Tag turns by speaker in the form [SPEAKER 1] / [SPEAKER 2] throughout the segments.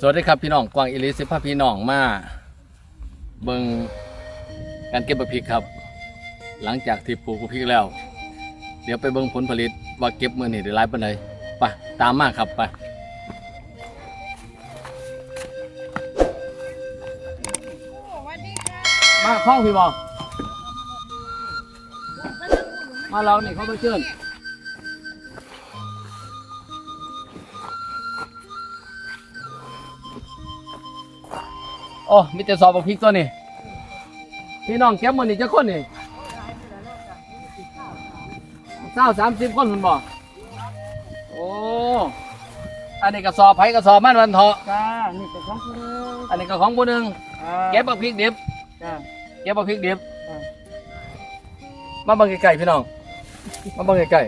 [SPEAKER 1] สวัสดีครับพี่น้องกวางอิลิสิพาพี่น้องมาเบิงการเก็บบักพริกครับ หลังจากที่ปลูกบักพริกแล้ว เดี๋ยวไปเบิงผลผลิตว่าเก็บเมื่อนี่ได้หลายปานใดไปตามมาครับไปมาคล้องพี่บอมาเรานี่เขาไปเชิญ โอ้มีแต่สอบบักพริกตัวนี้พี่น้องเก็บมือนี่จะคนนี่เศร้าสามสิบคนคุณบอกโอ้อันนี้กระสอบไผ่กระสอบมันวันเถาะ
[SPEAKER 2] จ้านี่เป็นของคุณ
[SPEAKER 1] อันนี้ก็ของผู้หนึ่งเก็บบักพริกดิบ
[SPEAKER 2] จ้า
[SPEAKER 1] เก็บบักพริกดิบ
[SPEAKER 2] อ่า
[SPEAKER 1] มาเบังไก่พี่น้องมาเบังไก่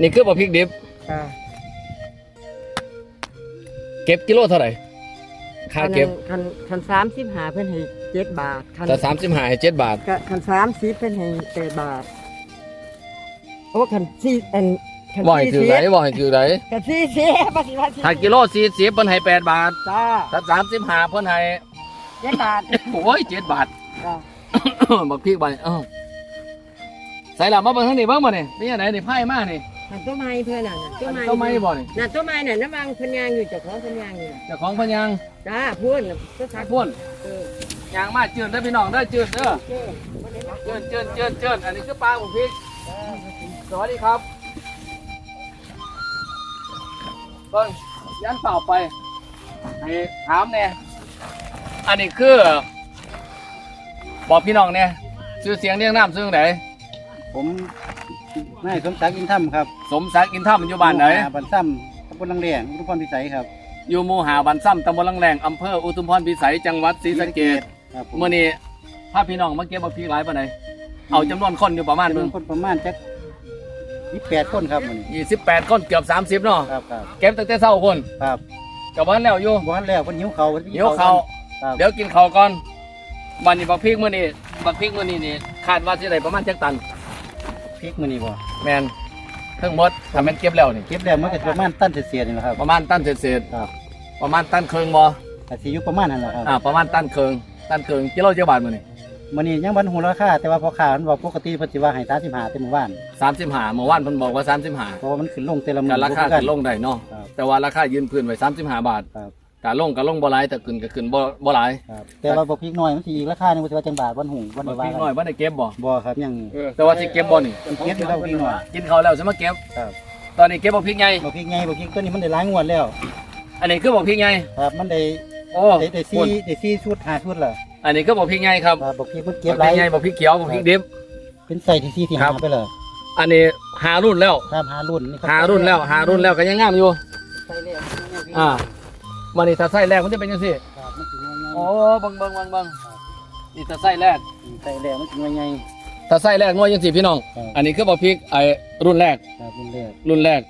[SPEAKER 1] นี่คือบักพริกดิบ
[SPEAKER 2] จ้า
[SPEAKER 1] เก็บกิโลเท่าไหร่ ค่าเก็บ
[SPEAKER 2] คันคันสามสิบหาเพิ่นให้เจ็ดบาทคัน
[SPEAKER 1] แต่สามสิบห้าเจ็ดบาท
[SPEAKER 2] กะคันสามสิบเพิ่นให้แปดบาทเพราะว่าคันสี่อันคัน
[SPEAKER 1] บ่อยคือไหนบ่อยคือไหน
[SPEAKER 2] คันสี่สิบปฏิวัติ
[SPEAKER 1] ถ้ากิโลสี่สิบเพิ่นให้แปดบาท
[SPEAKER 2] จ้า
[SPEAKER 1] ถ้าสามสิบห้าเพิ่นให้
[SPEAKER 2] เจ็ดบาท
[SPEAKER 1] โอ้ยเจ็ดบาท
[SPEAKER 2] จ้า
[SPEAKER 1] บักพริกไปเอ้าใส่ละมาเบิ่งทางนี้เบิ่งมาเนี่ยนี่อันไหนนี่ไพ่มานี่
[SPEAKER 2] อั นต้นไม้เพื่อนน่ะน่ะต้นไม้
[SPEAKER 1] ต้นไม้บ่นี่
[SPEAKER 2] น่ะต้นไม้น่ะน้ำวางเพันยางอยู่เจากของเพันยางอยู่น่ะ
[SPEAKER 1] เจ้าของพะยัง
[SPEAKER 2] จ้าพูดน่ะก็ทัก
[SPEAKER 1] พ่น
[SPEAKER 2] เออยา
[SPEAKER 1] งมาจืดเด้อพี่น้องเด้อจืดเด้อ
[SPEAKER 2] เจ้บ่ได้รัก
[SPEAKER 1] จืดจืดจืดจืดอันนี้คือปลาบุกพริกสวัสดีครับเบิ้งยันเปล่าไปให้ถามเนี่ยอันนี้คือ บอกพี่น้องเนี่ยชื่อเสียงเรียงน้ำซึ่งไหน
[SPEAKER 3] ผม นายสมศักดิ์อินถ้ำครับ
[SPEAKER 1] สมศักดิ์อินท่ามอยู่บ้านไหน
[SPEAKER 3] หมู่บ้านซ้ำตำบลลังเรียงอุทุมพรพิสัยครับ
[SPEAKER 1] อยู่หมู่หาบันซ้ำตำบลลังแรงอำเภออุทุมพรพิสัยจังหวัดศรีสะเกษ
[SPEAKER 3] ครับผม
[SPEAKER 1] เมื่อนี้ถ้าพี่น้องมาเก็บบักพริกหลายปานใดเอาจำนวนคนอยู่ประมาณ
[SPEAKER 3] จำน
[SPEAKER 1] นึ
[SPEAKER 3] วน
[SPEAKER 1] ง
[SPEAKER 3] คนประมาณจักยี่แปดคนครับมัน
[SPEAKER 1] ยี่สิบแปดคนเกือบสามสิบเนาะ
[SPEAKER 3] ครับครับ
[SPEAKER 1] เก็บตั้งแต่เช้าคน
[SPEAKER 3] ครับ
[SPEAKER 1] กับวันแล้วอยู่
[SPEAKER 3] วันแล้วคนหิวเขาพิ่นไปกิ
[SPEAKER 1] เดี๋ยวเขา
[SPEAKER 3] ครับ
[SPEAKER 1] เดี๋ยวกินเขาวก่อนวันนี้บักพริกมื้อนี้บักพริกมื้อนี้นี่คาดว่าสิได้ประมาณจักตัน
[SPEAKER 3] พริกมันนี่บ่
[SPEAKER 1] แมนทั้งหมดถ้าแม่นเก็บแล้วนี่
[SPEAKER 3] เก็บแล้วมันก็ประมาณตันเศษๆนี่แหละครับ
[SPEAKER 1] ประมาณตันเศษ
[SPEAKER 3] ครับ
[SPEAKER 1] ๆประมาณตันครึ่งบ่
[SPEAKER 3] แต่สิอยู่ประมาณนั้นแหละครับ
[SPEAKER 1] อ่าประมาณตันครึ่งตันครึ่งกิโลเจ้าบาทมื้อนี้
[SPEAKER 3] มื้อนี้ยังบ่ฮู้ราคาแต่ว่าพอค้ามันบอกปกติเพิ่นสิว่าให้35เต็มหมู่บ้าน
[SPEAKER 1] 35เมื่อวานเพิ่นบอกว่า35
[SPEAKER 3] เพราะว่ามันขึ้นลงแต่ละมื้
[SPEAKER 1] ก็ราคา
[SPEAKER 3] บ่
[SPEAKER 1] ขึ้นลงได้เนาะ
[SPEAKER 3] ครับ
[SPEAKER 1] แต่ว่าราคายืนพื้นไว้35บาท
[SPEAKER 3] ครับ
[SPEAKER 1] ก็ลงก็ลงบ่หลายแต่ขึ้นก็ขึ้นบ่บ่หลาย
[SPEAKER 3] ครับแต่ว่าบ่พริกน้อยมันสิอีกราคาหนึงบ่สิว่าจังบาทบ่ฮู้บ่
[SPEAKER 1] บั
[SPEAKER 3] ได้
[SPEAKER 1] กพ
[SPEAKER 3] ว่า
[SPEAKER 1] ริกน้อยบ่ได้เก็บบ่
[SPEAKER 3] บ่ครับยัง
[SPEAKER 1] แต่ว่าสิเก็บบ่นี่
[SPEAKER 3] เก็บอยู่แล้วพริกน้อย
[SPEAKER 1] กินเขาวแล้วสิมาเก็บ
[SPEAKER 3] ครับ
[SPEAKER 1] ตอนนี้เก็บบักพริกใหญ่
[SPEAKER 3] บ่พริกใหญ่บ่พริกตัวนี้มันได้หลายงวดแล้ว
[SPEAKER 1] อันนี้คือบักพริกใหญ่
[SPEAKER 3] ครับ มันได้
[SPEAKER 1] โอ้
[SPEAKER 3] ได้ได้ซี่ได้ซี่ชุดห้าชุดละ
[SPEAKER 1] อันนี้คือบักพริกใหญ่ครับ
[SPEAKER 3] ครับบอกพี่มัน
[SPEAKER 1] บั
[SPEAKER 3] เก็บ
[SPEAKER 1] ก
[SPEAKER 3] ไร
[SPEAKER 1] พริกใหญ่บักพริกเขียวบักพริกดิบ
[SPEAKER 3] เป็นใส่ที่ซี่ที่
[SPEAKER 1] ครั
[SPEAKER 3] หา
[SPEAKER 1] บ
[SPEAKER 3] ไปเลย
[SPEAKER 1] อันนี้หารุ่นแล้ว
[SPEAKER 3] ครับหารุ่นนี่ครับ
[SPEAKER 1] หารุ่นแล้วหารุ่นแล้วก็ยังงามอยู่
[SPEAKER 3] ใส่แล้ว
[SPEAKER 1] อ่า วันนี้ถ้าไส้แรกมันจะเป็นยังสิ
[SPEAKER 3] ครับมันถึงยังไง
[SPEAKER 1] โอ้บังบังบังบังนี่ถ้าไส้แรก
[SPEAKER 3] ใส่แล้วมันถึงยังไง
[SPEAKER 1] ถ้าไส้แรกงวยยังสิพี่น้อง
[SPEAKER 3] ครับ
[SPEAKER 1] อันนี้คือบักพริกไอ้รุ่นแรก
[SPEAKER 3] ครับรุ่นแรก
[SPEAKER 1] รุ่นแรก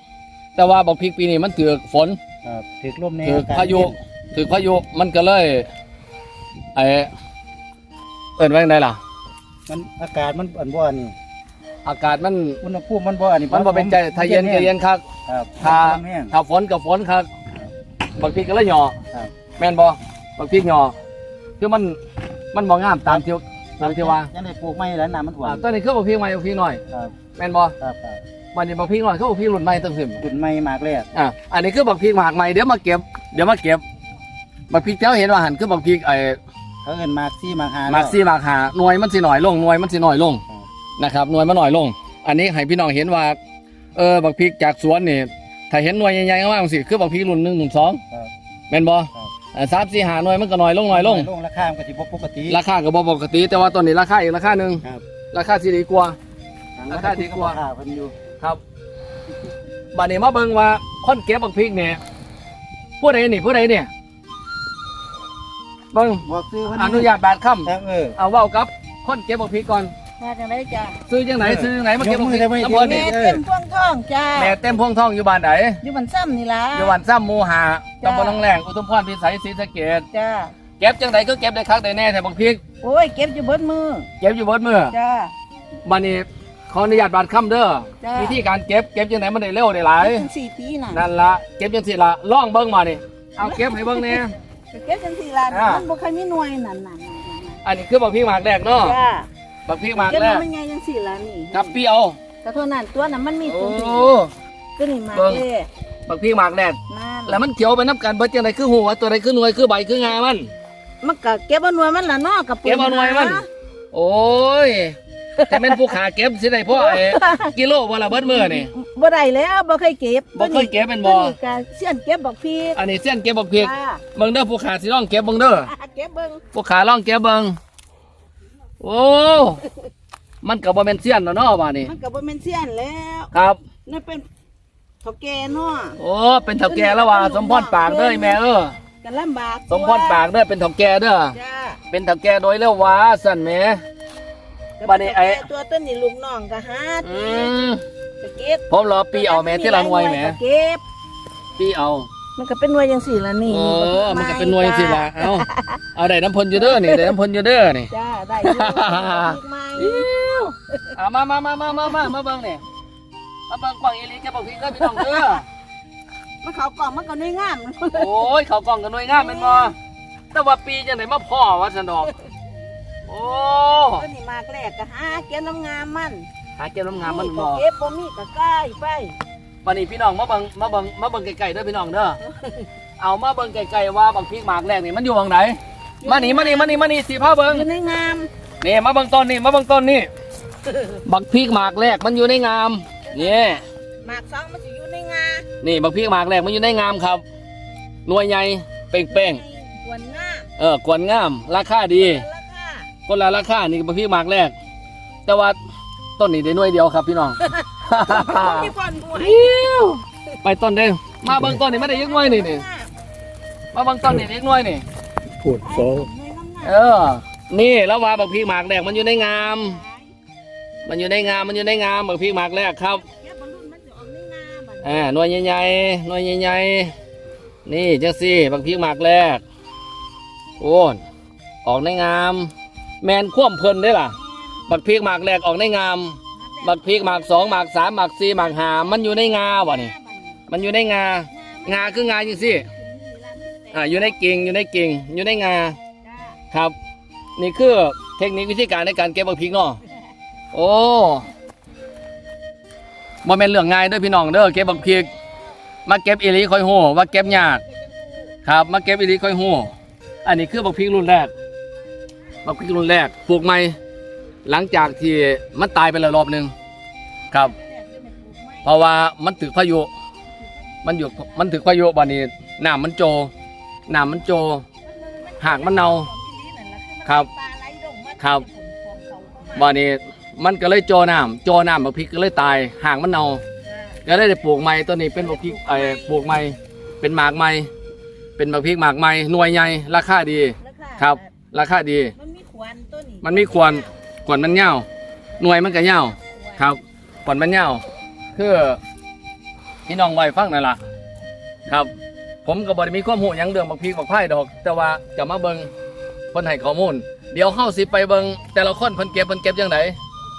[SPEAKER 1] แต่ว่าบักพริกปีนี้มันถือฝน
[SPEAKER 3] ครับถือลมแน่
[SPEAKER 1] ถือ
[SPEAKER 3] อากศ
[SPEAKER 1] พายุ
[SPEAKER 3] เย็น
[SPEAKER 1] ถือพายุมันก็เลยไอ้เอิ้นว่าจังไดล่ะ
[SPEAKER 3] มันอากาศมันอันบ่อันนี้
[SPEAKER 1] อากาศมัน
[SPEAKER 3] อุณหภูมิมันบ่อันนี้
[SPEAKER 1] มันบ่เป็นใจถ้าเย็นก็เย็นคัก
[SPEAKER 3] ครับ
[SPEAKER 1] ถ้า
[SPEAKER 3] แห้ง
[SPEAKER 1] ถ้าฝนก็ฝนคัก บักพริกก็เลยหย่อ
[SPEAKER 3] ครับ
[SPEAKER 1] แม่นบ่บักพริกหย่อคือมันมันบ่งามตามที่ตามที่ว่า
[SPEAKER 3] ยังได้ปลูกไม้แล้วน้ำมันท่วม
[SPEAKER 1] อ่าตัวนี้คือบักพริกใหม่บักพริกน้อย
[SPEAKER 3] ครับ
[SPEAKER 1] แม่นบ่
[SPEAKER 3] ครับครับ
[SPEAKER 1] วันนี้บักพริกน้อยคือบักพริกรุ่นใหม่ตั้งสิม
[SPEAKER 3] รุ่นไม้มากแรก
[SPEAKER 1] อ่าอันนี้คือบักพริกหมากใหม่เดี๋ยวมาเก็บเดี๋ยวมาเก็บบักพริกเจ้าเห็นว่าหันคือบักพริกไอ้
[SPEAKER 3] เขาเอิ้นมากซี่มากหา
[SPEAKER 1] หมากซี่หมากหาหน่วยมันสิหน่อยลงหน่วยมันสิหน่อยลง
[SPEAKER 3] ครับ
[SPEAKER 1] นะครับหน่วยมันหน่อยลง อันนี้ให้พี่น้องเห็นว่า เออบักพริกจากสวนนี่ ถ้าเห็นหน่วยใหญ่ๆมากๆสิคือบักพริกรุ่นหนึ่งรุ่นสอง
[SPEAKER 3] ครับ
[SPEAKER 1] แม่นบ่
[SPEAKER 3] ครับ
[SPEAKER 1] อ่าสามสี่หาหน่วยมันก็หน่อยลงหน่อยลง
[SPEAKER 3] ลงราคามันก็สิบ่ปกติ
[SPEAKER 1] ราคาก็บ่ปกติ แต่ว่าตอนนี้ราคาอีกราคาหนึ่ง
[SPEAKER 3] ครับ
[SPEAKER 1] ราคาสิดีกว่า ราคาดีกว่า
[SPEAKER 3] ราคาเพิ่นอยู่
[SPEAKER 1] ครับบัดนี้มาเบิ่งว่าคนเก็บบักพริกเนี่ยผู้ใดนี่ผู้ใดเนี่ยเบิ่ง
[SPEAKER 3] บอกซื้อเพิ่น
[SPEAKER 1] อนุญาตบาทค่
[SPEAKER 3] ครับเออำ
[SPEAKER 1] เอาเว้ากับคนเก็บบักพริกก่อน
[SPEAKER 2] มาจากไหนจ้า
[SPEAKER 1] ซื้อจังไหน
[SPEAKER 3] เออ
[SPEAKER 1] ซื้อจังไหนมาเก็บบักพริก
[SPEAKER 3] ยกมือได้ไหม
[SPEAKER 1] น้ำเพิ่น
[SPEAKER 3] เดี๋
[SPEAKER 1] นี่
[SPEAKER 3] ยว
[SPEAKER 2] แม่เต็มพวงทองจ้า
[SPEAKER 1] แม่เต็มพวงทองอยู่บ้านไหน
[SPEAKER 2] อยู่บ้านซ้ำนี่ล่ะ
[SPEAKER 1] อยู่วันซ้ำหมูหา
[SPEAKER 2] จ้า
[SPEAKER 1] ตำบลหนองแรงอุทุมพรพิสัยศรีสะเกษ
[SPEAKER 2] จ้า
[SPEAKER 1] เก็บจังไหนก็เก็บได้คักได้แน่แต่บักพริก
[SPEAKER 2] โอ้ยเก็บอยู่เบิดมือ
[SPEAKER 1] เก็บอยู่เบิดมือ
[SPEAKER 2] จ้า
[SPEAKER 1] บัดนี้ขออนุญาตบาทค่ำเด้อ
[SPEAKER 2] จ้า
[SPEAKER 1] วิธีการเก็บเก็บจังไหนมันได้เร็วได้หลาย
[SPEAKER 2] ถึงสี่ปีน่ะ
[SPEAKER 1] นั่นละเก็บจังสิละล่องเบิ้งมานี่เอาเก็บให้เบิ่งแหน่
[SPEAKER 2] ก็เก็บจังสี่ล้าน
[SPEAKER 1] อ่ามั
[SPEAKER 2] มันบ่เคยมีหน่วยนั่นน่ะ
[SPEAKER 1] อันนี้คือบักพริกหมากแรกเนาะ
[SPEAKER 2] จ้า
[SPEAKER 1] บักพริกหมาก
[SPEAKER 2] เก็บ
[SPEAKER 1] แร
[SPEAKER 2] มัน
[SPEAKER 1] ก
[SPEAKER 2] เป็นไงจังสี่ล้านนี่
[SPEAKER 1] กับเปรี้ยว
[SPEAKER 2] ก็เท่านั้นตัวนั้นมันมี
[SPEAKER 1] โอ้
[SPEAKER 2] ตัวนี้ตัวนี้มา
[SPEAKER 1] เบิ่ง
[SPEAKER 2] เด้
[SPEAKER 1] บักพริกหมากแรก
[SPEAKER 2] นั่น
[SPEAKER 1] แล้วมันเขียวไปน้ำกันเบิดจังไดคือหัวตัวใดคือหน่วยคือใบคืองามัน
[SPEAKER 2] มันก็เก็บเอาหน่วยมันล่ะเนาะกับ
[SPEAKER 1] เก็บเอาหน่วยมัน โอ้ยแต่แม่นผู้ขาเก็บสิได้พ่อไอ้กิโลบ่ละเบิดมื้อนี่
[SPEAKER 2] บ่ได้แล้วบ่เคยเก็บ
[SPEAKER 1] บ่เคยเก็บเป็นบ่
[SPEAKER 2] ตัวนี้ก็เสี้ยนเก็บบักพีก
[SPEAKER 1] อันนี้เส้นเก็บบักพริก
[SPEAKER 2] จ้า
[SPEAKER 1] เบิ่งเด้อผู้ขาสิลองเก็บเบิ่งเด้อ
[SPEAKER 2] เก็บเบิ่ง
[SPEAKER 1] ผู้ขาลองเก็บเบิ่ง โอ้ มันก็บ่แม่นเสี้ยนเนาะเนาะว่านี่
[SPEAKER 2] มันก็บ่แม่นเสี้ยนแล้ว
[SPEAKER 1] ครับ
[SPEAKER 2] นั่นเป็นเฒ่าแก่เนาะ
[SPEAKER 1] โอ้เป็นเถ่าแก่แล้วว่าสมพรปากเด้อไอ้แม่เออ
[SPEAKER 2] ก็ลำบาก
[SPEAKER 1] สมพรปากเด้อเป็นเถ่าแก่เด้อ
[SPEAKER 2] จ้า
[SPEAKER 1] เป็นเถ่าแก่โดยแล้วว่าสั่นแหมบัดนี้ไอ้
[SPEAKER 2] ตัวต้นนี่ลูกน้องก็หา
[SPEAKER 1] อืม
[SPEAKER 2] ก็เก็บ
[SPEAKER 1] ผมรอปีเอาแหม่ที่ละหน่วยแหม
[SPEAKER 2] ก็เก็บ
[SPEAKER 1] ปีเอา
[SPEAKER 2] มันก็เป็นหน่วยจังสี่ละนี่
[SPEAKER 1] เออมันก็เป็นหน่วยสิล่ะเอาเอาได้น้ำพลอยู่เด้อนี่ได้น้ำพลอยู่เด้อนี่
[SPEAKER 2] จ้าได้อยู่อีกไหม
[SPEAKER 1] เอามามามามามามามาเบิ่งนี่มาเบิ่งกล่องอีหลีแกบอกพี่ก็พี่น้องเด้อ
[SPEAKER 2] มันเขากล่องมันก็น้อยงาม
[SPEAKER 1] โอ้ยเขากล่องกันหน่วยงามแม่นบ่แต่ว่าปีจังไดมาพ่อว่าซั่นดอกโอ้
[SPEAKER 2] ต้นนี่มากแรกก็หาเก็บน้ำงามมัน
[SPEAKER 1] หาเก็บน้ำงามมัน
[SPEAKER 2] ก็
[SPEAKER 1] บ่
[SPEAKER 2] เก็บบ่มีก็ใกล้ไป
[SPEAKER 1] วันนี้พี่น้องมาเบิ่งมาเบิ่งมาเบิ่งไกลๆเด้อพี่น้องเด้อ เอามาเบิ่งไกลๆว่าบางพริกหมากแรกนี่มันอยู่ทางไหนมานี่มานี่มานี่มานี่สิพาเบิ่ง
[SPEAKER 2] อยู่ในงาม
[SPEAKER 1] นี่มาเบิ่งต้นนี่มาเบิ่งต้นนี่ บักพริกหมากแรกมันอยู่ในงามนี่
[SPEAKER 2] หมากสองมันสิอยู่ในงา
[SPEAKER 1] นี่บักพริกหมากแรกมันอยู่ในงามครับ หน่วยใหญ่เป่ง
[SPEAKER 2] กวนงาม
[SPEAKER 1] ๆเออกวนงาม ราคาดี
[SPEAKER 2] ราคา
[SPEAKER 1] คนละราคานี่บักพริกหมากแรก แต่ว่าต้นนี้ได้หน่วยเดียวครับพี่น้อง
[SPEAKER 2] มีคนหน่วย
[SPEAKER 1] ไปต้นเด้อมาเบิ่งต้นนี่ไม่ได้ยักหน่วยนี่นี่มาเบิ่งต้นนี่ยักหน่วยนี่
[SPEAKER 4] พูดสอง
[SPEAKER 1] เออ นี่แล้วว่าบักพริกหมากแรกมันอยู่ในงาม มันอยู่ในงามมันอยู่ในงามบักพริกหมากแรกครับ
[SPEAKER 2] เก็บบรรลุมันจะออกในงามบัด
[SPEAKER 1] อ่าหน่วยใหญ่ๆหน่วยใหญ่ๆนี่จังซี่บางพีหมากแรกโอ้นออกในงาม แมนคว่ำเพลินได้ล่ะ บักพีกหมากแรกออกในงาม บักพีกหมากสองหมากสามหมากสี่หมากห้ามันอยู่ในงาวะนี่มันอยู่ในงางาคืองาจังซี่อ่าอยู่ในกิ่งอยู่ในกิ่งอยู่ในงาครับ นี่คือเทคนิควิธีการในการเก็บบักพริกเนาะโอ้บ่แม่นเรื่องง่ายเด้อพี่น้องเด้อเก็บบักพริก มาเก็บอีหลีค่อยโหว่าเก็บยากครับ มาเก็บอีหลีค่อยโหอันนี้คือบักพริกรุ่นแรกบักพริกรุ่นแรกปลูกใหม่ หลังจากที่มันตายไปแล้วรอบหนึ่งครับ เพราะว่ามันถึกพายุ มันอยู่มันถึกพายุบานี้น้ำมันโจน้ำมันโจหากมันเน่าครับ ครับบานี้มันก็เลยโจน้ำโจน้ำบักพริกก็เลยตายหางมันเน่าก็เลยได้ปลูกใหม่ตัวนี้เป็นบักพริกไอ้ปลูกใหม่เป็นหมากใหม่เป็นบักพริกหมากใหม่หน่วยใหญ่ราคาดี ครับ ราคาดี
[SPEAKER 2] มันมีขวานตัวนี้
[SPEAKER 1] มันมีควร ควรมันเงาวหน่วยมันก็เงาวครับควรมันเงาวคือพี่น้องไว้ฟังนั่นล่ะครับ ผมก็บ่ได้มีความรู้หยังเรื่องบักพริกบักไผ่ดอก แต่ว่าจะมาเบิ่งเพิ่นให้ข้อมูล เดี๋ยวเฮาสิไปเบิ่งแต่ละคนเพิ่นเก็บเพิ่นเก็บจังได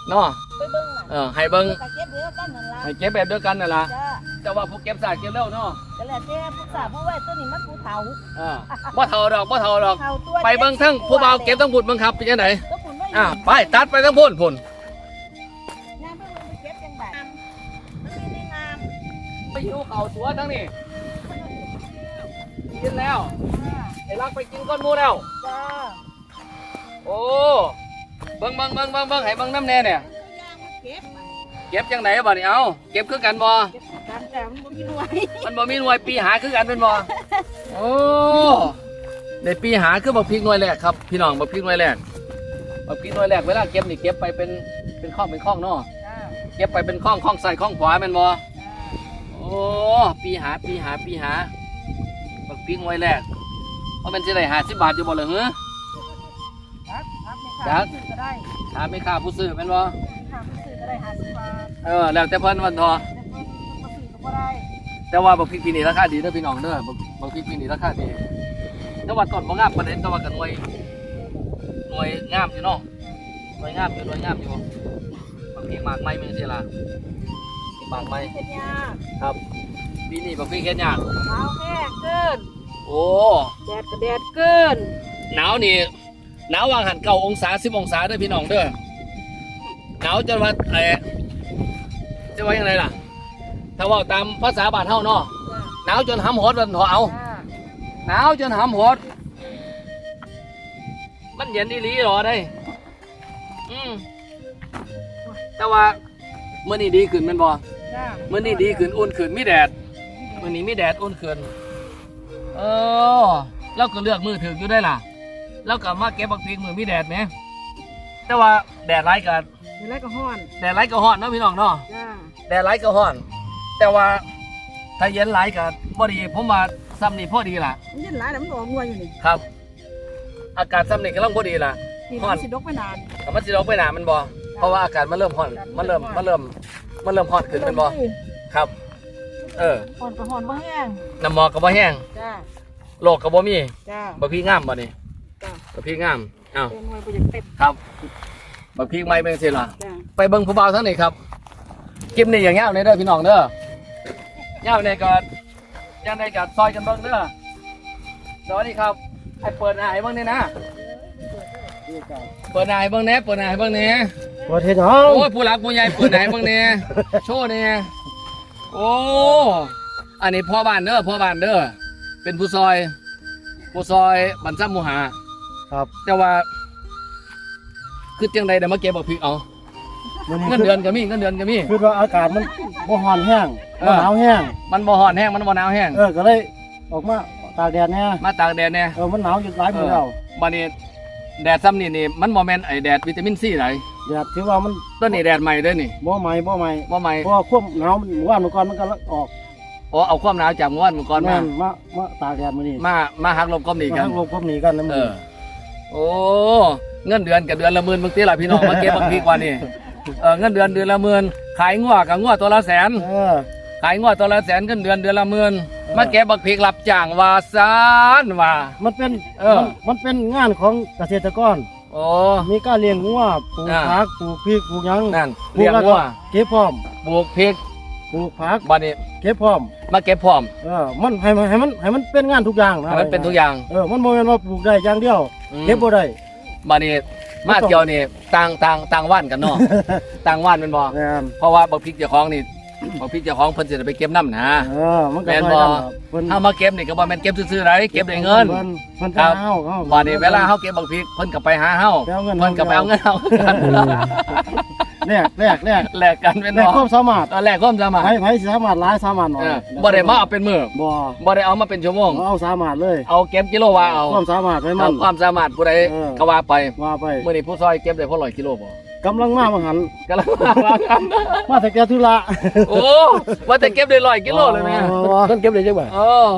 [SPEAKER 1] เนาะ
[SPEAKER 2] ไปเบิ่งน่ะ
[SPEAKER 1] เออให้เบิ่ง
[SPEAKER 2] ก็เก็บเดียวกันนั่นล่ะ
[SPEAKER 1] ให้เก็บแบบเดียวกันนั่นล่ะ
[SPEAKER 2] จ้า
[SPEAKER 1] แต่ว่าผู้เก็บสายเก็บเร็วเนาะ
[SPEAKER 2] ก็แล้วแต่ผู้สาวผู้ไว้ตัวนี้มันผู้เฒ่า
[SPEAKER 1] เออบ่เท่าดอกบ่เท่าดอก
[SPEAKER 2] เฒ่าตัว
[SPEAKER 1] ไปเบิ่งทั้งผู้บ่าวเก็บทั้งบุญเบิ่งครับเป็นจังได
[SPEAKER 2] ตัวผุนไว้
[SPEAKER 1] อ่าไปตัดไปทั้งพุ่นพุ่น
[SPEAKER 2] งามเพิ่นไปเก็บจังบัดมันมีในงาม
[SPEAKER 1] ไปอยู่เขาสวนทั้งนี้กินแล้วไอ้รักไปกินก้อนหมูแล้ว
[SPEAKER 2] จ้า
[SPEAKER 1] โอ้เบิ่งเบิ่งเบิ่งเบิ่งเบิ่งให้เบิ่งน้ำแน่เนี่ย
[SPEAKER 2] ย่างมาเก็บมัน
[SPEAKER 1] เก็บจังไหนบ่นี่เอาเก็บคือกันบ่
[SPEAKER 2] เก็บกันแต่มันบ่มีหน่วย
[SPEAKER 1] มันบ่มีหน่วยปีหาคือกันเป็นบ่โอ้ในปีหาคือบักพริกหน่วยแรกครับ พี่น้องบักพริกหน่วยแรก บักพริกหน่วยแรกเวลาเก็บนี่เก็บไปเป็นเป็นข้องเป็นข้องเนาะ
[SPEAKER 2] จ้า
[SPEAKER 1] เก็บไปเป็นข้องข้องใส่ข้องขวาแม่นบ่โอ้ปีหาปีหาปีหาบักพริกหน่วยแรกว่ามันสิได้50บาทอยู่บ่เหรอเหรอ
[SPEAKER 2] ครับครับไม่
[SPEAKER 1] ครั
[SPEAKER 2] ขา
[SPEAKER 1] บ
[SPEAKER 2] ดซื้อก็ได้
[SPEAKER 1] ถามไม่ค่าผู้ซื้อแม่นบ่
[SPEAKER 2] ค่ะไม่ซื้อก็ได้ห้าสิบบาท
[SPEAKER 1] เออแล้วแต่เพิ่นวันทอ
[SPEAKER 2] แต่เพิ่นเพิ่นบ่ซื้อก็บ่ได้
[SPEAKER 1] แต่ว่าบักพริกปีนี้ราคาดีเด้อพี่น้องเด้อบักบักพริกปีนี้ราคาดีแต่ว่าต้นบ่งามปานใดแต่ว่าก็หน่วยห น่วยงามอยู่เนาะหน่วยงามอยู่หน่วยงามอยู่บักพริกหมากไม้แม่นสิล่ะหมากไม้
[SPEAKER 2] เป็นยาก
[SPEAKER 1] ครับปีนี้บักพริกเฮ็ดยาก
[SPEAKER 2] เอาแห้งเกิน
[SPEAKER 1] โอ้
[SPEAKER 2] แดดก็แดดเกิน
[SPEAKER 1] หนาวนี่หนาววางหันเก้าองศาสิบองศาเด้อพี่น้องเด้อหนาวจนว่าเออจะว่ายังไงล่ะ ถ้าเว่าตามภาษาบ้านเฮาเนาะหนาวจนห้ำหดวันเถาะเอาหนาวจนหำหด มันเย็นอีหลีหรอได้ อืมแต่ว่าเมื่อนี้ดีขึ้นแมันบ่
[SPEAKER 2] จ้า
[SPEAKER 1] เมื่อนี้ดีขึ้นอุ่นขึ้นมีแดดเมื่อนี้มีแดดอุ่นขึ้นเออเราก็เลือกมือถืออยู่ได้ล่ะแล้วก็มาเก็บบักพริกมือมีแดดไหมแต่ว่าแดดไร้กับ
[SPEAKER 2] เดี๋ยวไรก็ห้อน
[SPEAKER 1] แดดไร้ก็ฮ้อนเนาะพี่น้องเนาะ
[SPEAKER 2] จ้า
[SPEAKER 1] แดดไร้ก็ฮ้อน แต่ว่าถ้าเย็นไร้กับพอดีผมว่าซ้ำนี่พอดีล่ะ
[SPEAKER 2] มันเย็นหลายแต่มันออกงัวอยู่นี่
[SPEAKER 1] ครับ อากาศซ้ำนี่กำลังพอดีล่ะ
[SPEAKER 2] นี่
[SPEAKER 1] ฮ้อน
[SPEAKER 2] มันสิดกไปนาน
[SPEAKER 1] แต่มันสิร้องไปหนามันบ่เพราะว่าอากาศมันเริ่มร้อนมันเริ่มมันเริ่มมันเริ่มร้อนขึ้นเป็นบ่ครับ เออ
[SPEAKER 2] ห้อนก็ห้อนบ่แห้ง
[SPEAKER 1] น้ำหมอกก็บ่แห้ง
[SPEAKER 2] จ้า
[SPEAKER 1] โลกก็บ่มี
[SPEAKER 2] จ้า
[SPEAKER 1] บักพี่งามบ่นี่
[SPEAKER 2] จ้า
[SPEAKER 1] บักพี่งามอ้าว
[SPEAKER 2] เป็นหน่วยบ่อยากเต็ม
[SPEAKER 1] ครับบักพี่ไม่เป็นสิล่ะ
[SPEAKER 2] จ้า
[SPEAKER 1] ไปเบิ่งผู้บ่าวทั้งนี้ครับคลิปนี้อย่างเงี้ยในเด้อพี่น้องเด้อเงี้ยในก็ยังในก็ซอยกันเบิ่งเด้อสวัสดีครับ ไอ้เปิดหน้าให้เบิ่งนี่นะเปิดหน้าให้เบิ่งแหน่เปิดหน้าให้เบิ่งแหน่
[SPEAKER 4] บ่เฮ็ดหยัง
[SPEAKER 1] โอ้ยผู้หลักผู้ใหญ่เปิดไหนบ้างเนี่ยโชว์เนี่ยโอ้อันนี้พ่อบ้านเด้อพ่อบ้านเด้อเป็นผู้ซอย ผู้ซอยบรรซัมหมูหา
[SPEAKER 4] ครับ
[SPEAKER 1] แต่ว่า คือจังใดเดี๋ยวมาเก็บบักพริกเอา
[SPEAKER 4] มื้อนี้
[SPEAKER 1] เงินเดือนก็มีเงินเดือนก็มี
[SPEAKER 4] คือว่าอากาศมันบ่ร้อนแห้ง
[SPEAKER 1] เอ
[SPEAKER 4] บ่
[SPEAKER 1] อ
[SPEAKER 4] หนาวแห้ง
[SPEAKER 1] มันบ่ฮ้อนแห้งมันบ่หนาวแห้ง
[SPEAKER 4] เออก็เลยออกมา ตากแดดแน่
[SPEAKER 1] มาตากแดดเนี่ย
[SPEAKER 4] เออมันหนาวอยู่หลายมื้อแล้ว
[SPEAKER 1] บัดนี้แดดซ้ำนี่นี่มันบ่แม่นไอแดดวิตามินซีไหน
[SPEAKER 4] แดดถือว่ามัน
[SPEAKER 1] ต้นนี้แดดใหม่เด้อนี่
[SPEAKER 4] บ่ใหม่บ่ใหม่
[SPEAKER 1] บ่ใหม่
[SPEAKER 4] เพราะว่าความหนาวมันหมู่บ้านเมื่อก่อนมันก็ออก
[SPEAKER 1] อ๋อเอาความหนาวจากเมื่อวานเมื่อก่อนมา
[SPEAKER 4] แม่นมามาตากแดดมื้อนี้
[SPEAKER 1] มามาหักลบก้มหนี
[SPEAKER 4] มา
[SPEAKER 1] กัน
[SPEAKER 4] ทั้งลมความหนีกันนะ
[SPEAKER 1] เอ
[SPEAKER 4] มื้อ
[SPEAKER 1] อโอ้เงินเดือนกับเดือนละหมื่นบางทีหลายพี่น้องมาเก็บบางทีกว่านี่เออเงินเดือนเดือนละหมื่นขายงัวกับงัวตัวละแสน
[SPEAKER 4] เออ
[SPEAKER 1] ขายงัวตัวละแสนเงินเดือนเดือนละหมื่น มาเก็บบักพริกรับจ้างว่าซานว่า
[SPEAKER 4] มันเป็น
[SPEAKER 1] เออ
[SPEAKER 4] มันมันเป็นงานของเกษตรกร
[SPEAKER 1] โอ้
[SPEAKER 4] มีการเลี้ยงงัวปลูก
[SPEAKER 1] อ่า
[SPEAKER 4] ผักปลูกพริกปลูกหยัง
[SPEAKER 1] นั่น
[SPEAKER 4] ปลู
[SPEAKER 1] เลี้
[SPEAKER 4] ก
[SPEAKER 1] ยง
[SPEAKER 4] แล้ว
[SPEAKER 1] งั
[SPEAKER 4] ก็
[SPEAKER 1] ว
[SPEAKER 4] เก็บพร้อม
[SPEAKER 1] ปลูกพริก
[SPEAKER 4] ปลูกผัก
[SPEAKER 1] บัดนี้
[SPEAKER 4] เก็บพร้อม
[SPEAKER 1] มาเก็บพร้อม
[SPEAKER 4] เออมันให้มันให้มันให้มันเป็นงานทุกอย่างนะ
[SPEAKER 1] ให้มันเป็นทุกอย่าง
[SPEAKER 4] เออมันโมเมนว่าปลูกได้อย่างเดียว
[SPEAKER 1] อืม
[SPEAKER 4] เก็บบ่ได้
[SPEAKER 1] บัดนี้มาเที่ยวนี่ต่างต่างต่างว่านกันเนาะ ต่างว่านเป็นบ่
[SPEAKER 4] แม่น
[SPEAKER 1] เพราะว่าบักพริกเจ้าของนี่ บักพริกเจ้าของเพิ่นสิได้ไปเก็บน้ำนะ
[SPEAKER 4] เออมันก็
[SPEAKER 1] แม่น
[SPEAKER 4] ซอย
[SPEAKER 1] บ่
[SPEAKER 4] กันครับเพิ่น
[SPEAKER 1] ถ้ามาเก็บนี่ก็บ่แม่นเก็บซื่อๆไรเก็บได้เงิน
[SPEAKER 4] เพิ่นเพิ่น
[SPEAKER 1] ครั
[SPEAKER 4] จะ
[SPEAKER 1] บ
[SPEAKER 4] เฮาเฮา
[SPEAKER 1] บัดนี้เวลาเฮาเก็บบักพริกเพิ่นก็ไปหาเฮา
[SPEAKER 4] ไปเอาเงิน
[SPEAKER 1] เพิ่นก็ไปเอาเงินเฮากัน
[SPEAKER 4] แลกแลกแลก
[SPEAKER 1] แลกกันเป็น
[SPEAKER 4] แลก
[SPEAKER 1] บ่
[SPEAKER 4] ความสามารถ
[SPEAKER 1] ตอนแรกความสามารถ
[SPEAKER 4] ไผไผสิสามารถหลายสามารถน้อ
[SPEAKER 1] เอยอบ่ได้มาเอาเป็นมือ
[SPEAKER 4] บ่
[SPEAKER 1] บ่ได้เอามาเป็นชั่วโมง
[SPEAKER 4] เอาสามารถเลย
[SPEAKER 1] เอาเก็บกิโลว่าเอา
[SPEAKER 4] ความสามารถไว้มั
[SPEAKER 1] เอา
[SPEAKER 4] น
[SPEAKER 1] ความสามารถผู้ใด
[SPEAKER 4] เออ
[SPEAKER 1] ก็ว่าไป
[SPEAKER 4] ว่าไป
[SPEAKER 1] มื้อนี้ผู้ซอยเก็บได้พอ100กิโลบ่
[SPEAKER 4] กำลังมาบังหัน
[SPEAKER 1] กำลังว่ากัน
[SPEAKER 4] มาแต่แกธุระ
[SPEAKER 1] โอ้ว่าแต่เก็บได้100กิโลเลยแม่
[SPEAKER 4] อ๋อ
[SPEAKER 1] เพิ่นเก็บได้จังบ่เออ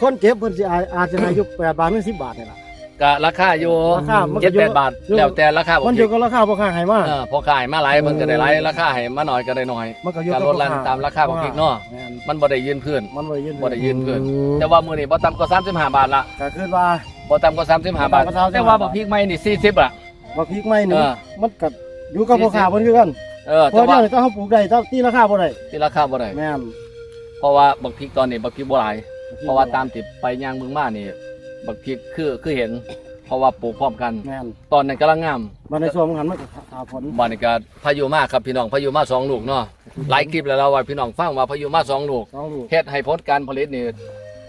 [SPEAKER 4] คนเก็บเพิ่นสิอาอาจจะให้อยู่8บาทถึง10บาทนี่ล่ะ
[SPEAKER 1] ก็ราคาอยู่
[SPEAKER 4] ราคามันก็อยู่
[SPEAKER 1] 7-8บาท
[SPEAKER 4] อยู่
[SPEAKER 1] แล้วแต่ราคาบ่
[SPEAKER 4] มันอยู่กับราคาพ่อค้าให้มา
[SPEAKER 1] เออพอขายมาหลายมันก็ได้หลายราคาให้มาหน่อยก็ได้น้อย
[SPEAKER 4] มันก็อยู่
[SPEAKER 1] การ
[SPEAKER 4] กับ
[SPEAKER 1] ลดลันตามราคาของพริกเนาะ
[SPEAKER 4] แม่น
[SPEAKER 1] มันบ่ได้ยืนพื้น
[SPEAKER 4] มันบ่ได้ยืน
[SPEAKER 1] บ่ได้ยืนพื้นแต่ว่ามื้อนี้บ่ต่ำกว่า35บาทละ
[SPEAKER 4] ก็คือว่า
[SPEAKER 1] บ่ต่ำกว่า35บาท
[SPEAKER 4] บ่ต่ำกว่า35
[SPEAKER 1] แต่ว่าบักพริกใหม่นี่40อะ
[SPEAKER 4] ว่าพริกใหม่นี่
[SPEAKER 1] เออ
[SPEAKER 4] มันก็ อยู่กับพ่อค้าเพิ่นคือกัน
[SPEAKER 1] เออ
[SPEAKER 4] เพ
[SPEAKER 1] แต่
[SPEAKER 4] ราะ
[SPEAKER 1] ว่า
[SPEAKER 4] เดี๋ยวถ้าเฮาปลูกได้ถ้าตีราคาบ่ได้
[SPEAKER 1] ที่ราคาบ่ได้
[SPEAKER 4] แม่น
[SPEAKER 1] เพราะว่าบักพริกตอนนี้บักพริกบ่หลาย เพราะว่าตามติดไปย่างเมืองมานี่บักพริกคือคือเห็น เพราะว่าปลูกพร้อมกัน
[SPEAKER 4] แม่น
[SPEAKER 1] ตอนนั้นกำลังงาม
[SPEAKER 4] บัดในช่วงมันหันมันก็ขาผล
[SPEAKER 1] บ่นี่ก็พายุมาครับพี่น้องพายุมาสองลูกเนาะหลายคลิปแล้วเราว่าพี่น้องฟังว่าพายุมาสองลูก
[SPEAKER 4] สองลูก
[SPEAKER 1] เฮ็ดให้ผลการผลิตนี่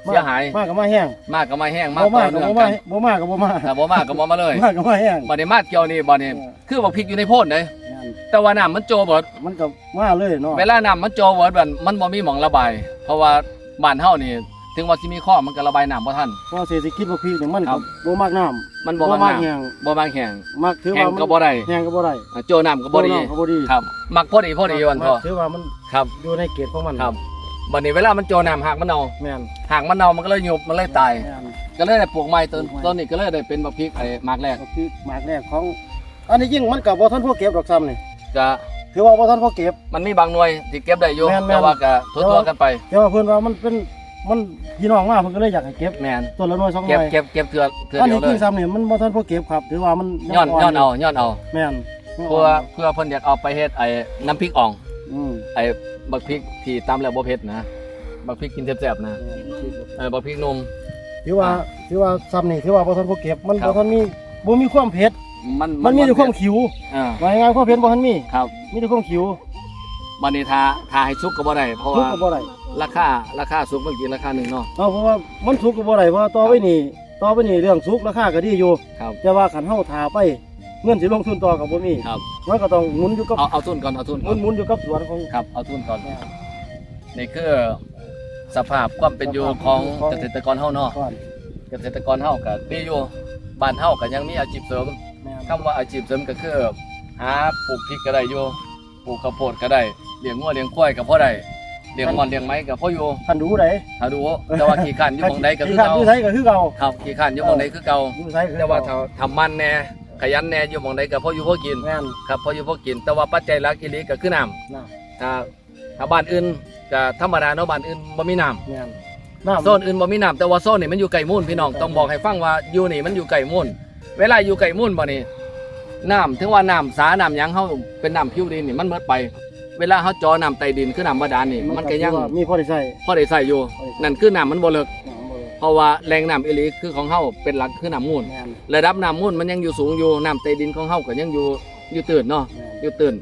[SPEAKER 1] เสียหาย
[SPEAKER 4] มากก็มาแห้ง
[SPEAKER 1] มากก็มาแห้งมา
[SPEAKER 4] บ่
[SPEAKER 1] ก
[SPEAKER 4] มา
[SPEAKER 1] ต่อก
[SPEAKER 4] ก็
[SPEAKER 1] เนื่อง
[SPEAKER 4] บ่
[SPEAKER 1] กั
[SPEAKER 4] มานบ่มากก็บ่มา
[SPEAKER 1] ถ้าบ่มากก็บ่มาเลย
[SPEAKER 4] มากก็มาแห้ง
[SPEAKER 1] บัดนี้มาเกี่ยวนี่บัดนี้
[SPEAKER 4] เออ
[SPEAKER 1] คือบักพริกอยู่ในโพ่นเด้
[SPEAKER 4] แม่น
[SPEAKER 1] แต่ว่าน้ำมันโจเบิด
[SPEAKER 4] มันก็มาเลยเนาะ
[SPEAKER 1] เวลาน้ำมันโจเบิดบัดมันบ่มีหม่องระบาย เพราะว่าบ้านเฮานี่ถึงว่าสิมีข้อมันก็ระบายน้ำบ่ทัน
[SPEAKER 4] เพราะเศรษฐกิจบ่พีนี่มัน
[SPEAKER 1] ครั
[SPEAKER 4] ก็
[SPEAKER 1] บ
[SPEAKER 4] บ่มากน้ำ
[SPEAKER 1] มันบ่
[SPEAKER 4] บ่
[SPEAKER 1] มาก
[SPEAKER 4] มาก
[SPEAKER 1] น้
[SPEAKER 4] แห้งำ
[SPEAKER 1] บ่มากแห้ง
[SPEAKER 4] มักถือ
[SPEAKER 1] แห้ง
[SPEAKER 4] ว่ามัน
[SPEAKER 1] ก็บ่ได้
[SPEAKER 4] แห้งก็บ่ได้
[SPEAKER 1] อ่าโจน้ำก็บ่ดี
[SPEAKER 4] น้ำก็บ่ดี
[SPEAKER 1] ครับมักพอดีพอดีวันพอ
[SPEAKER 4] มักถือว่ามัน
[SPEAKER 1] ครับ
[SPEAKER 4] อยู่ในเกณฑ์ของมัน
[SPEAKER 1] ครับ บัดนี้เวลามันโจน้ำหากมันเอา
[SPEAKER 4] แม่น
[SPEAKER 1] หากมันเอามันก็เลยยุบมันเลยตาย
[SPEAKER 4] แม่น
[SPEAKER 1] ก็เลยได้ปลูกใหม่ต้น
[SPEAKER 4] ปลูกใหม่
[SPEAKER 1] ต้นนี้ก็เลยได้เป็นบักพริกไอ้หมากแรก
[SPEAKER 4] ก็คือหมากแรกของ อันนี้ยิ่งมันก็บ่ทันพวกเก็บดอกซ้ำนี่
[SPEAKER 1] ก็
[SPEAKER 4] ถือว่าบ่ทันพวกเก็บ
[SPEAKER 1] มันมีบางหน่วยที่เก็บได้อยู่
[SPEAKER 4] แม่นๆ
[SPEAKER 1] แต่ว่าก็ทั่วๆกันไป
[SPEAKER 4] แต่ว่าเพิ่นว่ามันเป็นมันพี่น้องมาเพิ่นก็เลยอยากให้เก็บ
[SPEAKER 1] แม่น
[SPEAKER 4] ต้นละหน่วยสองห
[SPEAKER 1] เก็บ
[SPEAKER 4] น่วย
[SPEAKER 1] เก็บเก็บเถื่อเถื่อ
[SPEAKER 4] อัน
[SPEAKER 1] เดีย
[SPEAKER 4] นี้
[SPEAKER 1] วเล
[SPEAKER 4] กิ่
[SPEAKER 1] ย
[SPEAKER 4] งซ้ำนี่มันบ่ทันพวกเก็บครับถือว่ามัน
[SPEAKER 1] ย้อนย้อนเอาย้อนเอา
[SPEAKER 4] แม่น
[SPEAKER 1] เพื่อเพื่อเพิ่นอยากเอาไปเฮ็ดไอ้น้ำพริกอ่อง
[SPEAKER 4] อืม
[SPEAKER 1] ไอ้ บักพริกที่ตำแล้วบ่เผ็ดนะบักพริกกินแซ่บๆนะเออบักพริกหนุ่ม
[SPEAKER 4] ถือว่าถือว่าซ้ำนี่ถือว่าบ่ทันพอเก็บมัน
[SPEAKER 1] ครับ
[SPEAKER 4] บ่ทันมีบ่มีความเผ็ด
[SPEAKER 1] มัน
[SPEAKER 4] มันมีแต่ความขิว
[SPEAKER 1] อ่า
[SPEAKER 4] ว่าง่ายๆความเผ็ดบ่ทันมี
[SPEAKER 1] ครับ
[SPEAKER 4] มีแต่ความขิว
[SPEAKER 1] บันนี้ทาทาให้สุกก็บ่ได้เพราะ
[SPEAKER 4] ทุก
[SPEAKER 1] ว่า
[SPEAKER 4] ก็บ่ได้
[SPEAKER 1] ราคาราคาสุกเมื่อกี้ราคาหนึ่งเนาะ
[SPEAKER 4] เอาเพราะว่ามันสุกก็บ่ได้เพราะว่าต่อไปนี่ต่อไปนี่เรื่องสุกราคาก็ดีอยู่
[SPEAKER 1] ครับ
[SPEAKER 4] แต่ว่าคันเฮาทาไป เงินสิลงทุนต่อก็บ่มี
[SPEAKER 1] ครับ
[SPEAKER 4] มันก็ต้องหมุนอยู่กับ
[SPEAKER 1] เอาเอาทุนก่อนเอาทุน
[SPEAKER 4] ห
[SPEAKER 1] ก่
[SPEAKER 4] มุ
[SPEAKER 1] อน
[SPEAKER 4] นหมุนอยู่กับสวนของ
[SPEAKER 1] ครับเอาทุนก่อนนี่คือสภาพความเป็นอยู่ของเกษตรกรเฮาเนาะ
[SPEAKER 4] ก่อน
[SPEAKER 1] เกษตรกรเฮาก็ดีอยู่บ้านเฮาก็ยังมีอาชีพเสริม
[SPEAKER 4] แม่น
[SPEAKER 1] คำว่าอาชีพเสริมก็คือหาปลูกพริกก็ได้อยู่ปลูกข้าวโพดก็ได้เลี้ยงงัวเลี้ยงควายก็พอได้เลี้ยงมอนเลี้ยงไม้ก็พออยู่
[SPEAKER 4] ท่านดูได้
[SPEAKER 1] ถ้าดูแต่ว่าขี้ขันอยู่หมองใดก็คือ
[SPEAKER 4] ที่
[SPEAKER 1] เก่า
[SPEAKER 4] ที่ไสก็คือเก่า
[SPEAKER 1] ครับขี้ขันอยู่หมองใดคือเก่า
[SPEAKER 4] อยู่ไสก็คือ
[SPEAKER 1] แต่ว่า
[SPEAKER 4] เก่า
[SPEAKER 1] ถ้าทำมันแน่ ขยันแน่อยู่หมองใดก็พออยู่พอกิน
[SPEAKER 4] แม่น
[SPEAKER 1] ครับพออยู่พอกิน แต่ว่าปัจจัยหลักอีหลีก็คือน้
[SPEAKER 4] น่ะำ
[SPEAKER 1] ถ้าถ้าบ้านอื่นก็ธรรมดาเนาะบ้านอื่นบ่มีน้ำ
[SPEAKER 4] แม่นน้ำ
[SPEAKER 1] โซนอื่นบ่มีน้ำแต่ว่าโซนนี่มันอยู่ไกลมูลพี่น้องต้องบอกให้ฟังว่าอยู่นี่มันอยู่ไกลมูลเวลาอยู่ไกลมูลบ่นี่น้ำถึงว่าน้ำสาน้ำหยังเฮาเป็นน้ำผิวดินนี่มันเบิดไป เวลาเฮาเจอน้ำใต้ดินคือน้ำบาดาลนี่มันก็ยัง
[SPEAKER 4] ถือว่ามีพอได้ใช้
[SPEAKER 1] พอได้ใช้อยู่
[SPEAKER 4] พอได้ใช้
[SPEAKER 1] นั่นคือน้ำมันบ่เลิก
[SPEAKER 4] น้ำบ่
[SPEAKER 1] เพราะว่าแรงน้ำอีหลีคือของเฮาเป็นหลักคือน้ำมูล
[SPEAKER 4] แม่น
[SPEAKER 1] ระดับน้ำมูลมันยังอยู่สูงอยู่น้ำใต้ดินของเฮาก็ยังอยู่อยู่ตื่นเนาะ
[SPEAKER 4] แม่น
[SPEAKER 1] อยู่ตื่น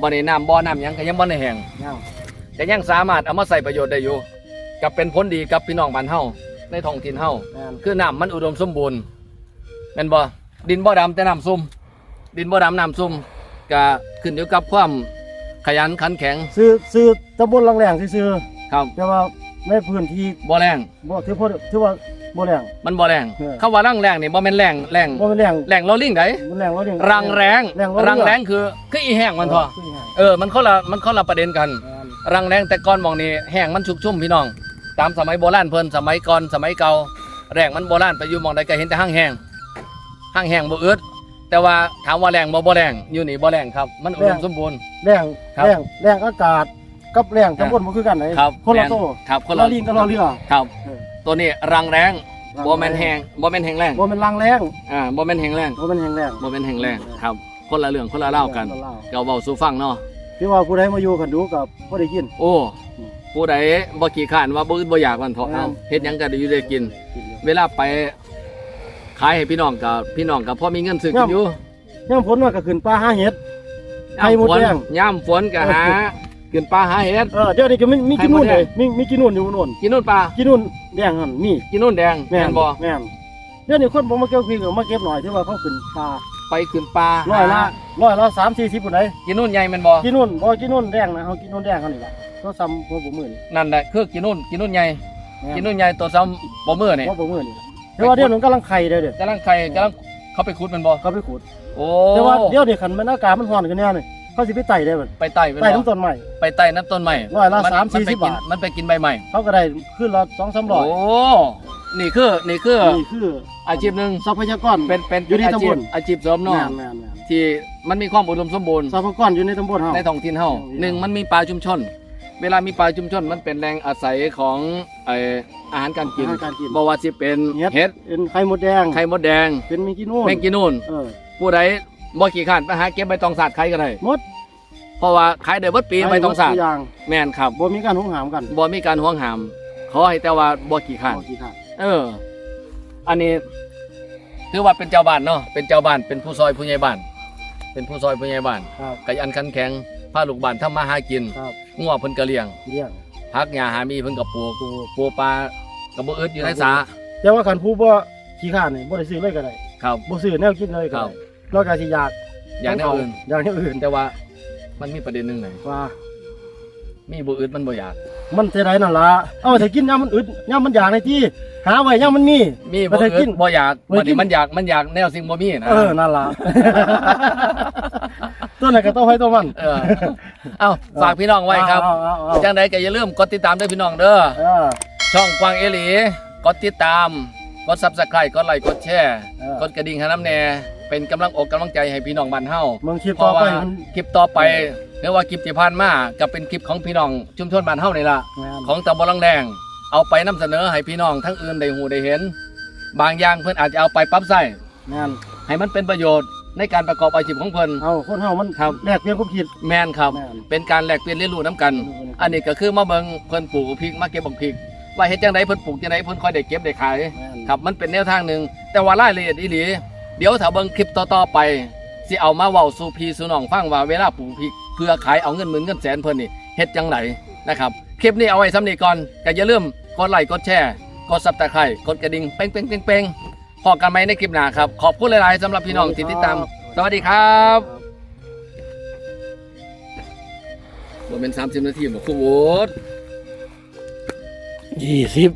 [SPEAKER 1] บ่ได้น้ำบ่อน้ำหยังก็ยังบ่ได้แห้ง
[SPEAKER 4] ย่าง
[SPEAKER 1] ก็ยังสามารถเอามาใส่ประโยชน์ได้อยู่กับเป็นผลดีกับพี่น้องบ้านเฮาในท้องถิ่นเฮา
[SPEAKER 4] แม่น
[SPEAKER 1] คือน้ำมันอุดมสมบูรณ์แม่นบ่ดินบ่ดำแต่น้ำซุ่มดินบ่ดำน้ำซุ่มก็ขึ้นอยู่กับความขยันขันแข็ง
[SPEAKER 4] ซื้อซื้อตำบลลังแรงซื้อ
[SPEAKER 1] ครับ
[SPEAKER 4] ๆแต่ว่า ในพื้นที่
[SPEAKER 1] บ่แรง
[SPEAKER 4] บ่ถือพอถือว่าบ่แรง
[SPEAKER 1] มันบ่แรง
[SPEAKER 4] เออ
[SPEAKER 1] คำว่ารังแรงนี่บ่แม่นแรงแรง
[SPEAKER 4] บ่เป็นแรง
[SPEAKER 1] แรงเราลิงได
[SPEAKER 4] บ่แรงว่าเรื่อง
[SPEAKER 1] รังแรง
[SPEAKER 4] แรงเรา
[SPEAKER 1] รังแรงคือคืออีแห้งมันพอ
[SPEAKER 4] คือแห้ง
[SPEAKER 1] เออมันคนละมันคนละประเด็นกัน
[SPEAKER 4] แม่น
[SPEAKER 1] รังแรงแต่ก่อนหมองนี่แห้งมันชุกชุ่มพี่น้อง ตามสมัยโบราณเพิ่นสมัยก่อนสมัยเก่าแรงมันโบราณไปอยู่หมองใดก็เห็นแต่ห้างแห้งห้างแห้งบ่อึดแต่ว่าถามว่าแรงบ่บ่แรงอยู่นี่บ่แรงครับ มันอุดมสมบูรณ์
[SPEAKER 4] แรง
[SPEAKER 1] ครับ
[SPEAKER 4] แรงแรงอากาศ กับแรงตำบลบ่คือกันเลย
[SPEAKER 1] ครับ
[SPEAKER 4] คนละ
[SPEAKER 1] แรง
[SPEAKER 4] โต
[SPEAKER 1] ครับคน
[SPEAKER 4] ร
[SPEAKER 1] ละ
[SPEAKER 4] อลิงกับรอเรือ
[SPEAKER 1] ครับ
[SPEAKER 4] เออ
[SPEAKER 1] ตัวนี้รังแรงบ่แม่นแห้งบ่แม่นแห้งแรง
[SPEAKER 4] บ่เป็นรังแรง
[SPEAKER 1] อ่าบ่แม่นแห้งแรง
[SPEAKER 4] บ่เป็นแห้งแรง
[SPEAKER 1] บ่แม่นแห้งแรงครับ คนละเรื่องคนละเล่าวกัน
[SPEAKER 4] คละเล่า
[SPEAKER 1] ก็เว้าสู่ฟังเนาะ
[SPEAKER 4] ที่ว่าผู้ใดมาอยู่กันดูกับบ่ได้กิน
[SPEAKER 1] โอ้ผู้ใดบ่ขี้ข้านว่าบ่อึดบ่อยากวันเถาะ
[SPEAKER 4] ครั
[SPEAKER 1] เอา
[SPEAKER 4] บ
[SPEAKER 1] เฮ็ดหยังก็ได้อยู่ได้กิน
[SPEAKER 4] กินอยู่
[SPEAKER 1] เวลาไปขายให้พี่น้องกับพี่น้องกับพ่อมีเงินซื้อกินอยู่
[SPEAKER 4] ยามฝนว่าก็ขึ้นป่าหาเห็ดไข่มดแดง
[SPEAKER 1] ย่ำฝนก็หา ขึ้นปลาหาเห็ด
[SPEAKER 4] เออเดี๋ยวนี้ก็มีมี
[SPEAKER 1] ไข่
[SPEAKER 4] กิน
[SPEAKER 1] มด
[SPEAKER 4] นู่น
[SPEAKER 1] แดง
[SPEAKER 4] เลยมีมีกินนู่นอยู่นู่น
[SPEAKER 1] กินนู่นปลา
[SPEAKER 4] กินนู่นแดงหั่นมี
[SPEAKER 1] กินนู่นแดง
[SPEAKER 4] แม่
[SPEAKER 1] แม่
[SPEAKER 4] น
[SPEAKER 1] นบ่
[SPEAKER 4] แม่นเดี๋ยวนี้คนบ่มาเก็บพริกก็มาเก็บหน่อยที่ว่าเขาขึ้นป่า
[SPEAKER 1] ไปขึ้นปลา
[SPEAKER 4] ร้อยละ
[SPEAKER 1] หา
[SPEAKER 4] ร้อยละ3 40พุ่นใด
[SPEAKER 1] กินนู่นใหญ่แม่นบ่
[SPEAKER 4] กินนู่นบ่กินนู่นแดงนะเฮากินนู่นแดงเขานี่ล่ะก็ซ้ำหัวบ่มื้อนี่
[SPEAKER 1] นั่นแหละคือกินนู่นกินนู่นใหญ่
[SPEAKER 4] แม่
[SPEAKER 1] กินนู่นใหญ่ตัวซ้ำบ่มือนี่
[SPEAKER 4] หัวบ่มื้อนี่แต่ว่าเดี๋ยวนี้กำลังไข่เด้อเด้อกำ
[SPEAKER 1] ลังไข่กำลังเขาไปขุดแมันบ่
[SPEAKER 4] เขาไปขุด
[SPEAKER 1] โอ้
[SPEAKER 4] แต่ว่าเดี๋ยวนี้คันมันอากาศมันร้อนขึ้นแน่นี่ เขาสิไปไต่ได้บัด
[SPEAKER 1] ไปไต่แม่น
[SPEAKER 4] ไต่
[SPEAKER 1] บ่
[SPEAKER 4] น้ำต้นไม้
[SPEAKER 1] ไปไต่น้ำต้นใหม่
[SPEAKER 4] ร้อยละ
[SPEAKER 1] มัน
[SPEAKER 4] สาม
[SPEAKER 1] มัน
[SPEAKER 4] สี่
[SPEAKER 1] ไป
[SPEAKER 4] สิบ
[SPEAKER 1] กิน
[SPEAKER 4] บาท
[SPEAKER 1] มันไปกินใบใหม่
[SPEAKER 4] เขาก็ได้ขึ้นละ2-3ร้อย
[SPEAKER 1] โอ้นี่คือนี่คือ
[SPEAKER 4] นี่คือ
[SPEAKER 1] อาชีพหนึง
[SPEAKER 4] ทรัพยากร
[SPEAKER 1] เป็นเป็น
[SPEAKER 4] อยู่ใน
[SPEAKER 1] อาชีพ
[SPEAKER 4] ตำบล
[SPEAKER 1] อาชีพเสริมเนาะ
[SPEAKER 4] แม่นแม่นแม่น
[SPEAKER 1] ที่มันมีความอุดมสมบูรณ์
[SPEAKER 4] ทรัพยากรอยู่ในตำบลเฮา
[SPEAKER 1] ในท้องถิ่นเฮา
[SPEAKER 4] อืม
[SPEAKER 1] หนึ่งมันมีป่าชุมชน เวลามีป่าชุมชนมันเป็นแรงอาศัยของไออาหารการกิน
[SPEAKER 4] อาหารการกิน
[SPEAKER 1] บ่ว่าสิเป็น
[SPEAKER 4] เห็ด
[SPEAKER 1] เห็ด
[SPEAKER 4] เป็นไข่มดแดง
[SPEAKER 1] ไข่มดแดง
[SPEAKER 4] เป็นมีกินนู่น
[SPEAKER 1] แมงกินนูน
[SPEAKER 4] เออ
[SPEAKER 1] ผู้ใด บ่ขี้ข้านไปหาเก็บใบตองสาดขายก็ได้
[SPEAKER 4] หมด
[SPEAKER 1] เพราะว่าขายได้เบิดปีใบตองสาด
[SPEAKER 4] ทุกอย่าง
[SPEAKER 1] แม่นครับ
[SPEAKER 4] บ่มีการหุงหามกัน
[SPEAKER 1] บ่มีการห่วงหามขอให้แต่ว่าบ่ขี้ข้าน
[SPEAKER 4] บ่ขี้ขาด
[SPEAKER 1] เออ อันนี้ถือว่าเป็นเจ้าบ้านเนาะเป็นเจ้าบ้านเป็นผู้ซอยผู้ใหญ่บ้าน เป็นผู้ซอยผู้ใหญ่บ้าน
[SPEAKER 4] ครับ
[SPEAKER 1] ขยันขันแข็งพาลูกบ้านทำมาหากิน
[SPEAKER 4] ครับ
[SPEAKER 1] งัวเพิ่นก็เลี้ยง
[SPEAKER 4] เลี้ยง
[SPEAKER 1] พักหญ้าหามีเพิ่นกับปูปูปูปลากับบ่อึดอยู่ในสา
[SPEAKER 4] แต่ว่าคันผู้บ่ขี้ขาดนี่บ่ได้ซื้อเลยก็ได้
[SPEAKER 1] ครับ
[SPEAKER 4] บ่ซื้อแนวกินเลยก็
[SPEAKER 1] ครั
[SPEAKER 4] ได้
[SPEAKER 1] บ
[SPEAKER 4] นอกจากสิอยาก
[SPEAKER 1] อย่างแนวอื่น
[SPEAKER 4] อย่างแนวอื่น
[SPEAKER 1] แต่ว่ามันมีประเด็นหนึงไหน
[SPEAKER 4] ว่า
[SPEAKER 1] มีบ่อึดมันบ่อยาก
[SPEAKER 4] มันจะได้นั่นล่ะเอาแต่กินยามมันอึดยามมันอยากในที่หาไว้ยามมันมี
[SPEAKER 1] มี
[SPEAKER 4] บ่
[SPEAKER 1] บ่
[SPEAKER 4] ได้
[SPEAKER 1] อึ
[SPEAKER 4] กิ
[SPEAKER 1] ด
[SPEAKER 4] น
[SPEAKER 1] บ่อยาก
[SPEAKER 4] บ่ได้
[SPEAKER 1] วัน
[SPEAKER 4] กิ
[SPEAKER 1] นี้
[SPEAKER 4] น
[SPEAKER 1] มันอยากมันอยากแนวสิ่งบ่มีนะ
[SPEAKER 4] เออนั่นล่ะตัวไหนก็ต้องให้ตัวมัน
[SPEAKER 1] เออเอ้าฝากพี่น้องไว้ครับ
[SPEAKER 4] เอาเอาเอา
[SPEAKER 1] จังใดก็อย่าลืมกดติดตามด้วยพี่น้องเด้อ
[SPEAKER 4] เออ
[SPEAKER 1] ช่องกวางเอหลีกดติดตามกด Subscribe กดไลค์กดแชร์
[SPEAKER 4] เออ
[SPEAKER 1] กดกระดิ่งให้น้ำแน่ เป็นกำลังอกกำลังใจให้พี่น้องบ้านเฮา
[SPEAKER 4] เมืองคลิป
[SPEAKER 1] เพ
[SPEAKER 4] ต่อ
[SPEAKER 1] ราะ
[SPEAKER 4] ไป
[SPEAKER 1] ว่า
[SPEAKER 4] มัน
[SPEAKER 1] คลิปต่อไปเรียกว่าคลิปที่ผ่านมาก็เป็นคลิปของพี่น้องชุมชนบ้านเฮานี่ล่ะ
[SPEAKER 4] แม่น
[SPEAKER 1] ของตำบลลังแดงเอาไปนำเสนอให้พี่น้องทั้งอื่นได้หูได้เห็น บางอย่างเพิ่นอาจจะเอาไปปรับใช้
[SPEAKER 4] แม่น
[SPEAKER 1] ให้มันเป็นประโยชน์ในการประกอบอาชีพของเพิ่น
[SPEAKER 4] เอาคนเฮามัน
[SPEAKER 1] ครับ
[SPEAKER 4] แลกเปลี่ยนความคิด
[SPEAKER 1] แม่นครับ
[SPEAKER 4] แม่น
[SPEAKER 1] เป็นการแลกเปลี่ยนเรียนรู้น้กัน อันนี้ก็คือมาเบิ่งเพิ่นปลูกพริกมาเก็บบักพริก ว่าเฮ็ดจังไดเพิ่นปลูกจังไดเพิ่นค่อยได้เก็บได้ขายครับมันเป็นแนวทางหนึ่งแต่ว่ารายละเอียดอีหลี เดี๋ยวถ้าเบิ่งคลิปต่อๆไปสิเอามาเว้าสู่พี่สู่น้องฟังว่าเวลาปลูกพริกเพื่อขายเอาเงินหมื่นเงินแสนเพิ่นนี่เฮ็ดจังไดนะครับคลิปนี้เอาไว้สำนี้ก่อนก็อย่าลืมกดไลค์กดแชร์กด Subscribe กดกระดิ่งเป้งเป้งเป้งเป้งพอกันไหมในคลิปหน้าครับ ขอบคุณหลายๆสำหรับพี่น้องที่ติดตาม สวัสดีครับบ่เป็น30 นาทีบ่ครูโวด
[SPEAKER 5] ยี่สิบ